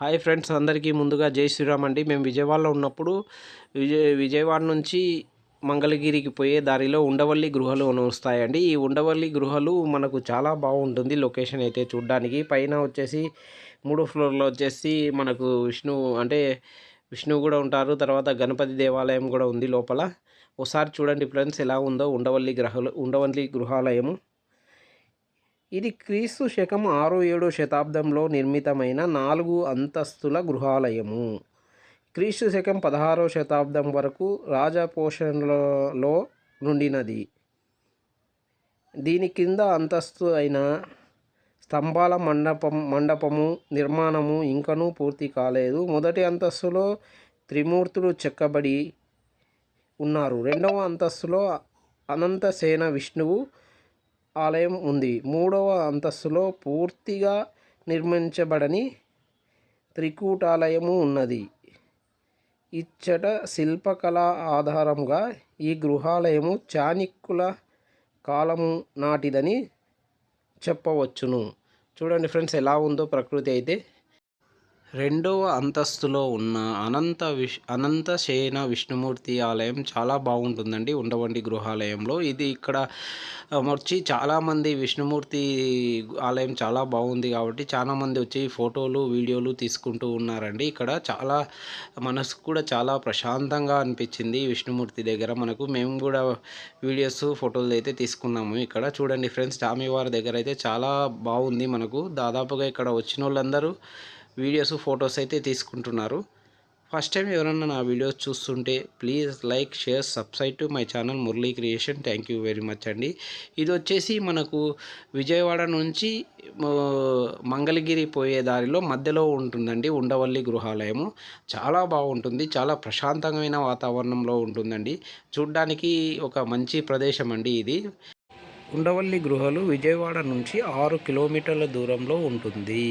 Hi friends అందరికీ ముందుగా జై శ్రీరామ్ అండి. మేము విజయవాడలో ఉన్నప్పుడు విజయ విజయవాడ నుంచి మంగళగిరికి పోయే దారిలో ఉండవల్లి గృహలు వస్తాయండి. ఈ ఉండవల్లి గృహలు మనకు చాలా బాగుంటుంది లొకేషన్ అయితే చూడడానికి. పైన వచ్చేసి మూడో ఫ్లోర్లో వచ్చేసి మనకు విష్ణు అంటే విష్ణువు కూడా ఉంటారు తర్వాత గణపతి దేవాలయం కూడా ఉంది లోపల. ఒకసారి చూడండి ఫ్రెండ్స్ ఎలా ఉందో ఉండవల్లి గ్రహలు ఉండవల్లి గృహాలయము. ఇది క్రీస్తు శకం ఆరు ఏడో శతాబ్దంలో నిర్మితమైన నాలుగు అంతస్తుల గృహాలయము. క్రీస్తు శకం పదహారో శతాబ్దం వరకు రాజపోషణలో నుండినది. దీని కింద అంతస్తు అయిన స్తంభాల మండపం మండపము నిర్మాణము ఇంకనూ పూర్తి కాలేదు. మొదటి అంతస్తులో త్రిమూర్తులు చెక్కబడి ఉన్నారు. రెండవ అంతస్తులో అనంతసేన విష్ణువు ఆలయం ఉంది. మూడవ అంతస్తులో పూర్తిగా నిర్మించబడని త్రికూటాలయము ఉన్నది. ఇచ్చట శిల్పకళ ఆధారంగా ఈ గృహాలయము చాణిక్యుల కాలము నాటిదని చెప్పవచ్చును. చూడండి ఫ్రెండ్స్ ఎలా ఉందో ప్రకృతి అయితే. రెండవ అంతస్తులో ఉన్న అనంత విష్ అనంతశయన విష్ణుమూర్తి ఆలయం చాలా బాగుంటుందండి ఉండవండి గృహాలయంలో. ఇది ఇక్కడ వచ్చి చాలామంది విష్ణుమూర్తి ఆలయం చాలా బాగుంది కాబట్టి చాలామంది వచ్చి ఫోటోలు వీడియోలు తీసుకుంటూ ఉన్నారండి. ఇక్కడ చాలా మనసు కూడా చాలా ప్రశాంతంగా అనిపించింది విష్ణుమూర్తి దగ్గర. మనకు మేము కూడా వీడియోస్ ఫోటోలు అయితే తీసుకున్నాము ఇక్కడ. చూడండి ఫ్రెండ్స్ స్వామివారి దగ్గర అయితే చాలా బాగుంది మనకు. దాదాపుగా ఇక్కడ వచ్చిన వాళ్ళందరూ వీడియోస్ ఫొటోస్ అయితే తీసుకుంటున్నారు. ఫస్ట్ టైం ఎవరన్నా నా వీడియోస్ చూస్తుంటే please like share subscribe to my channel Murali creation thank you very much అండి. ఇది వచ్చేసి మనకు విజయవాడ నుంచి మంగళగిరి పోయే దారిలో మధ్యలో ఉంటుందండి ఉండవల్లి గృహాలయము. చాలా బాగుంటుంది. చాలా ప్రశాంతమైన వాతావరణంలో ఉంటుందండి. చూడ్డానికి ఒక మంచి ప్రదేశం అండి ఇది. ఉండవల్లి గృహాలు విజయవాడ నుంచి ఆరు కిలోమీటర్ల దూరంలో ఉంటుంది.